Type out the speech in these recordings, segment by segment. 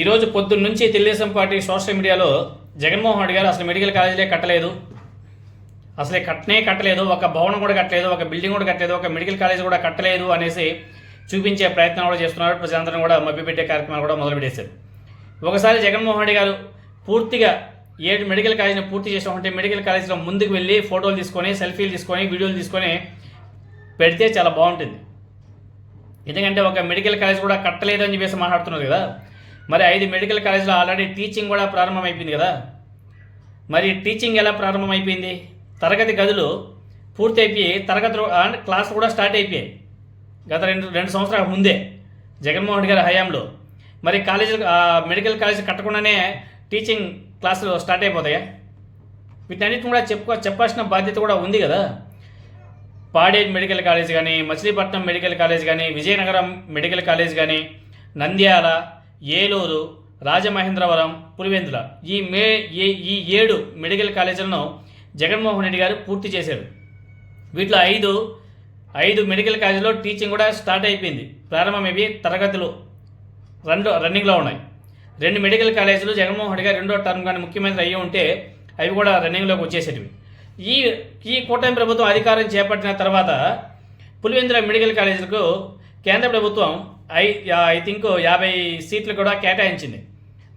ఈరోజు పొద్దున్న నుంచి తెలుగుదేశం పార్టీ సోషల్ మీడియాలో జగన్మోహన్ రెడ్డి గారు అసలు మెడికల్ కాలేజీలే కట్టలేదు. అసలు కట్టనే కట్టలేదు. ఒక భవనం కూడా కట్టలేదు. ఒక బిల్డింగ్ కూడా కట్టలేదు. ఒక మెడికల్ కాలేజ్ కూడా కట్టలేదు అనేసి చూపించే ప్రయత్నం కూడా చేస్తున్నారు. ప్రజలందరం కూడా మభ్యపెట్టే కార్యక్రమాలు కూడా మొదలుపెట్టేశారు. ఒకసారి జగన్మోహన్ రెడ్డి గారు పూర్తిగా ఏ మెడికల్ కాలేజీని పూర్తి చేసామంటే మెడికల్ కాలేజీలో ముందుకు వెళ్ళి ఫోటోలు తీసుకొని సెల్ఫీలు తీసుకొని వీడియోలు తీసుకొని పెడితే చాలా బాగుంటుంది. ఎందుకంటే ఒక మెడికల్ కాలేజ్ కూడా కట్టలేదు అని చెప్పేసి మాట్లాడుతున్నారు కదా. మరి ఐదు మెడికల్ కాలేజ్లో ఆల్రెడీ టీచింగ్ కూడా ప్రారంభమైపోయింది కదా? మరి టీచింగ్ ఎలా ప్రారంభమైపోయింది? తరగతి గదులు పూర్తి అయిపోయి తరగతి క్లాస్ కూడా స్టార్ట్ అయిపోయాయి. గత రెండు రెండు సంవత్సరాల ముందే జగన్మోహన్ రెడ్డి గారి హయాంలో. మరి కాలేజీలు మెడికల్ కాలేజ్ కట్టకుండానే టీచింగ్ క్లాసులు స్టార్ట్ అయిపోతాయా? వీటన్నిటిని కూడా చెప్పుకో చెప్పాల్సిన బాధ్యత కూడా ఉంది కదా? పాడేజ్ మెడికల్ కాలేజ్ కానీ మచిలీపట్నం మెడికల్ కాలేజ్ కానీ విజయనగరం మెడికల్ కాలేజ్ కానీ నంద్యాల ఏలూరు రాజమహేంద్రవరం పులివెందుల. ఈ మే ఈ ఈ ఏడు మెడికల్ కాలేజీలను జగన్మోహన్ రెడ్డి గారు పూర్తి చేశారు. వీటిలో ఐదు ఐదు మెడికల్ కాలేజీలో టీచింగ్ కూడా స్టార్ట్ అయిపోయింది. ప్రారంభమైపోయి తరగతులు రెండు రన్నింగ్లో ఉన్నాయి. రెండు మెడికల్ కాలేజీలు జగన్మోహన్ రెడ్డి గారు రెండో టర్మ్ కానీ ముఖ్యమంత్రి అయ్యి ఉంటే అవి కూడా రన్నింగ్లోకి వచ్చేసేటివి. ఈ ఈ కూటమి ప్రభుత్వం అధికారం చేపట్టిన తర్వాత పులివెందుల మెడికల్ కాలేజీలకు కేంద్ర ప్రభుత్వం ఐ ఐ థింక్ యాభై సీట్లు కూడా కేటాయించింది.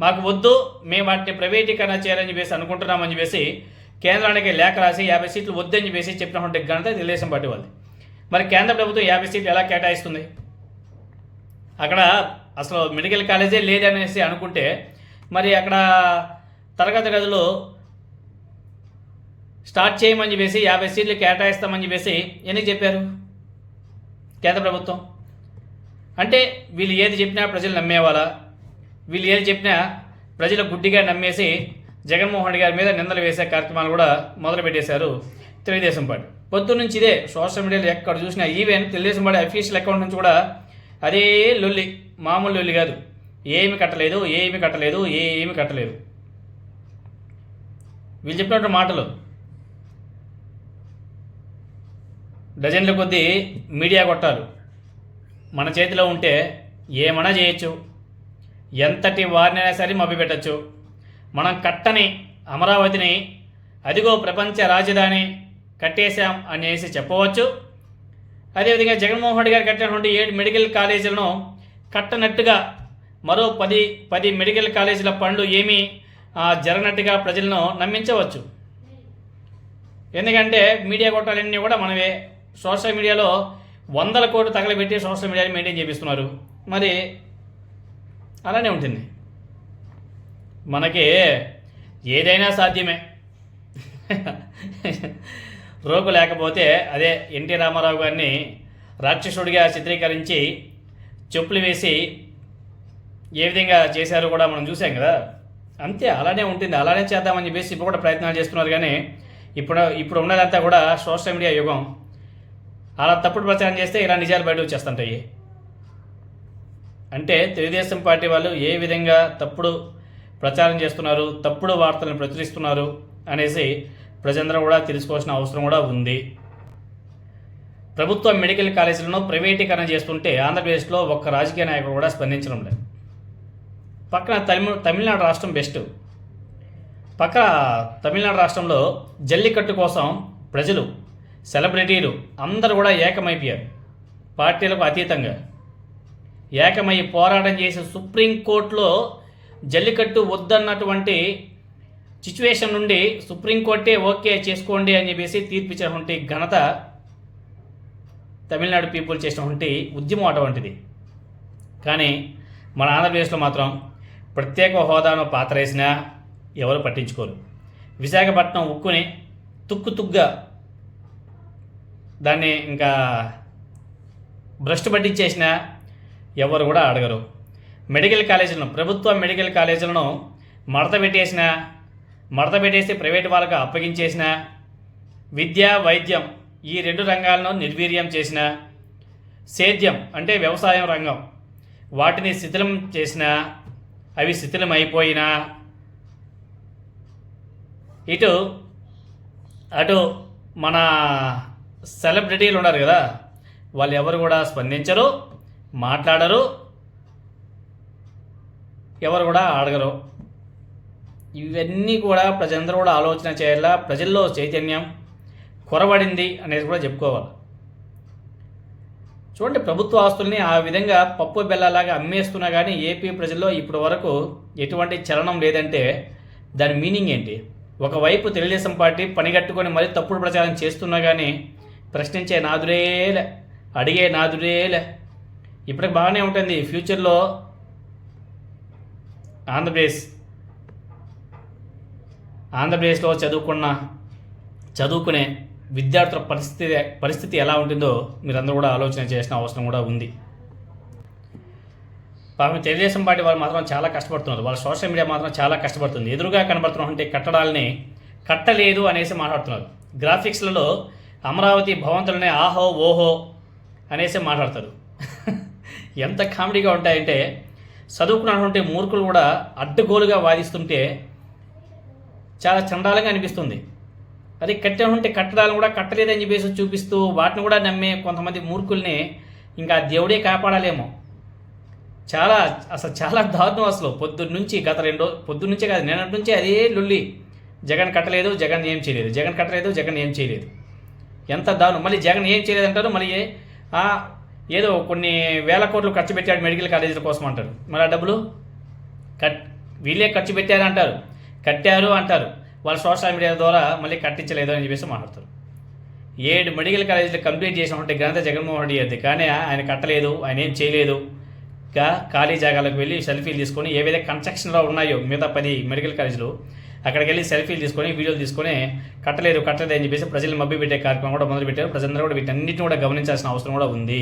మాకు వద్దు మేము వాటిని ప్రైవేటీకరణ చేయాలని చెప్పేసి అనుకుంటున్నామని చెప్పేసి కేంద్రానికి లేఖ రాసి యాభై సీట్లు వద్దని చెప్పేసి చెప్పినటువంటి ఘనత తెలుగుదేశం పార్టీ వాళ్ళది. మరి కేంద్ర ప్రభుత్వం యాభై సీట్లు ఎలా కేటాయిస్తుంది? అక్కడ అసలు మెడికల్ కాలేజే లేదనేసి అనుకుంటే మరి అక్కడ తరగతి గదిలో స్టార్ట్ చేయమని చెప్పేసి యాభై సీట్లు కేటాయిస్తామని చెప్పేసి ఎందుకు చెప్పారు? కేంద్ర ప్రభుత్వం? అంటే వీళ్ళు ఏది చెప్పినా ప్రజలు నమ్మేవాళ్ళ వీళ్ళు ఏది చెప్పినా ప్రజలు గుడ్డిగా నమ్మేసి జగన్మోహన్ రెడ్డి గారి మీద నిందలు వేసే కార్యక్రమాలు కూడా మొదలుపెట్టేశారు తెలుగుదేశం పార్టీ. పొద్దు నుంచి ఇదే సోషల్ మీడియాలో ఎక్కడ చూసినా even Telugu Desam party official account నుంచి కూడా అదే లొల్లి మామూలు లొల్లి కాదు. ఏమి కట్టలేదు ఏమి కట్టలేదు ఏమి కట్టలేదు. వీళ్ళు చెప్పినట్టు మాటలు డజన్ల కొద్దీ మీడియా కొట్టారు. మన చేతిలో ఉంటే ఏమైనా చేయొచ్చు. ఎంతటి వారినైనా సరే మభ్యపెట్టచ్చు. మనం కట్టని అమరావతిని అదిగో ప్రపంచ రాజధాని కట్టేశాం అనేసి చెప్పవచ్చు. అదేవిధంగా జగన్మోహన్ రెడ్డి గారు కట్టినటువంటి ఏడు మెడికల్ కాలేజీలను కట్టనట్టుగా మరో పది పది మెడికల్ కాలేజీల పనులు ఏమీ జరగనట్టుగా ప్రజలను నమ్మించవచ్చు. ఎందుకంటే మీడియా కొట్టాలన్నీ కూడా మనమే సోషల్ మీడియాలో వందల కోట్లు తగలబెట్టి సోషల్ మీడియాని మెయింటైన్ చేపిస్తున్నారు. మరి అలానే ఉంటుంది. మనకి ఏదైనా సాధ్యమే. రోగు లేకపోతే అదే ఎన్టీ రామారావు గారిని రాక్షసుడిగా చిత్రీకరించి చెప్పులు వేసి ఏ విధంగా చేశారో కూడా మనం చూసాం కదా. అంతే అలానే ఉంటుంది. అలానే చేద్దామని చెప్పేసి ఇప్పుడు కూడా ప్రయత్నాలు చేస్తున్నారు కానీ ఇప్పుడు ఇప్పుడు ఉన్నదంతా కూడా సోషల్ మీడియా యుగం. అలా తప్పుడు ప్రచారం చేస్తే ఇలా నిజాలు బయట వచ్చేస్తుంటాయి. అంటే తెలుగుదేశం పార్టీ వాళ్ళు ఏ విధంగా తప్పుడు ప్రచారం చేస్తున్నారు తప్పుడు వార్తలను ప్రచురిస్తున్నారు అనేసి ప్రజలందరూ కూడా తెలుసుకోవాల్సిన అవసరం కూడా ఉంది. ప్రభుత్వ మెడికల్ కాలేజీలను ప్రైవేటీకరణ చేస్తుంటే ఆంధ్రప్రదేశ్లో ఒక్క రాజకీయ నాయకుడు కూడా స్పందించడం లేదు. పక్కన తమిళ తమిళనాడు రాష్ట్రం బెస్ట్. పక్క తమిళనాడు రాష్ట్రంలో జల్లికట్టు కోసం ప్రజలు సెలబ్రిటీలు అందరూ కూడా ఏకమైపోయారు. పార్టీలకు అతీతంగా. ఏకమై పోరాటం చేసి సుప్రీంకోర్టులో జల్లికట్టు వద్దన్నటువంటి సిచ్యువేషన్ నుండి సుప్రీంకోర్టే ఓకే చేసుకోండి అని చెప్పేసి తీర్పిచ్చినటువంటి ఘనత తమిళనాడు పీపుల్ చేసినటువంటి ఉద్యమం అటువంటిది కానీ మన ఆంధ్రప్రదేశ్లో మాత్రం ప్రత్యేక హోదాను పాత్రేసినా ఎవరు పట్టించుకోరు. విశాఖపట్నం ఉక్కుని తుక్కు తుగ్గా దాన్ని ఇంకా భ్రష్టు పట్టించేసిన ఎవరు కూడా అడగరు. మెడికల్ కాలేజీలను ప్రభుత్వ మెడికల్ కాలేజీలను మడత పెట్టేసిన మడత పెట్టేసి ప్రైవేట్ వాళ్ళకు అప్పగించేసిన విద్య వైద్యం ఈ రెండు రంగాలను నిర్వీర్యం చేసిన సేద్యం అంటే వ్యవసాయం రంగం వాటిని శిథిలం చేసిన అవి శిథిలం అయిపోయినా ఇటు అటు మన సెలబ్రిటీలు ఉన్నారు కదా వాళ్ళు ఎవరు కూడా స్పందించరు మాట్లాడరు ఎవరు కూడా అడగరు. ఇవన్నీ కూడా ప్రజలందరూ కూడా ఆలోచన చేయాలా? ప్రజల్లో చైతన్యం కొరబడింది అనేది కూడా చెప్పుకోవాలి. చూడండి ప్రభుత్వ ఆస్తుల్ని ఆ విధంగా పప్పు బెల్లలాగా అమ్మేస్తున్నా కానీ ఏపీ ప్రజల్లో ఇప్పటి వరకు ఎటువంటి చలనం లేదంటే దాని మీనింగ్ ఏంటి? ఒకవైపు తెలుగుదేశం పార్టీ పనిగట్టుకొని మరీ తప్పుడు ప్రచారం చేస్తున్నా కానీ ప్రశ్నించే నాదురేలే అడిగే నాదురేలే. ఇప్పటికి బాగానే ఉంటుంది. ఫ్యూచర్లో ఆంధ్రప్రదేశ్ ఆంధ్రప్రదేశ్లో చదువుకున్న చదువుకునే విద్యార్థుల పరిస్థితి పరిస్థితి ఎలా ఉంటుందో మీరందరూ కూడా ఆలోచన చేసిన అవసరం కూడా ఉంది. పాపం తెలుగుదేశం పార్టీ వాళ్ళు మాత్రం చాలా కష్టపడుతున్నారు. వాళ్ళ సోషల్ మీడియా మాత్రం చాలా కష్టపడుతుంది. ఎదురుగా కనబడుతున్నటువంటి కట్టడాలని కట్టలేదు అనేసి మాట్లాడుతున్నారు. గ్రాఫిక్స్లలో అమరావతి భవంతులనే ఆహో ఓహో అనేసి మాట్లాడతారు. ఎంత కామెడీగా ఉంటాయంటే చదువుకున్నటువంటి మూర్ఖులు కూడా అడ్డగోలుగా వాదిస్తుంటే చాలా చండాలంగా అనిపిస్తుంది. అది కట్టినటువంటి కట్టడాలను కూడా కట్టలేదని చెప్పేసి చూపిస్తూ వాటిని కూడా నమ్మే కొంతమంది మూర్ఖుల్ని ఇంకా దేవుడే కాపాడాలేమో. చాలా అసలు చాలా దారుణం అసలు. పొద్దున్న నుంచి గత రెండు పొద్దున్నుంచే కాదు నిన్నటి నుంచి అదే లుల్లి. జగన్ కట్టలేదు జగన్ ఏం చేయలేదు. జగన్ కట్టలేదు జగన్ ఏం చేయలేదు. ఎంత దారుణం. మళ్ళీ జగన్ ఏం చేయలేదంటారు? మళ్ళీ ఏదో కొన్ని వేల కోట్లు ఖర్చు పెట్టాడు మెడికల్ కాలేజీల కోసం అంటారు. మరి ఆ డబ్బులు? కట్ వీళ్ళే ఖర్చు పెట్టారు అంటారు. కట్టారు అంటారు. వాళ్ళు సోషల్ మీడియా ద్వారా మళ్ళీ కట్టించలేదు అని చెప్పేసి మాట్లాడతారు. ఏడు మెడికల్ కాలేజీలు కంప్లీట్ చేసినటువంటి ఘనత జగన్మోహన్ రెడ్డి అది కానీ ఆయన కట్టలేదు ఆయన ఏం చేయలేదు. ఇంకా ఖాళీ జాగాలకు వెళ్ళి సెల్ఫీలు తీసుకొని ఏవైతే కన్స్ట్రక్షన్లో ఉన్నాయో మిగతా పది మెడికల్ కాలేజీలు అక్కడికి వెళ్ళి సెల్ఫీలు తీసుకొని వీడియోలు తీసుకొని కట్టలేదు కట్టలేదు అని చెప్పేసి ప్రజలు మబ్బి పెట్టే కార్యక్రమం కూడా మొదలుపెట్టారు. ప్రజలందరూ కూడా వీటన్నిటిని కూడా గమనించాల్సిన అవసరం కూడా ఉంది.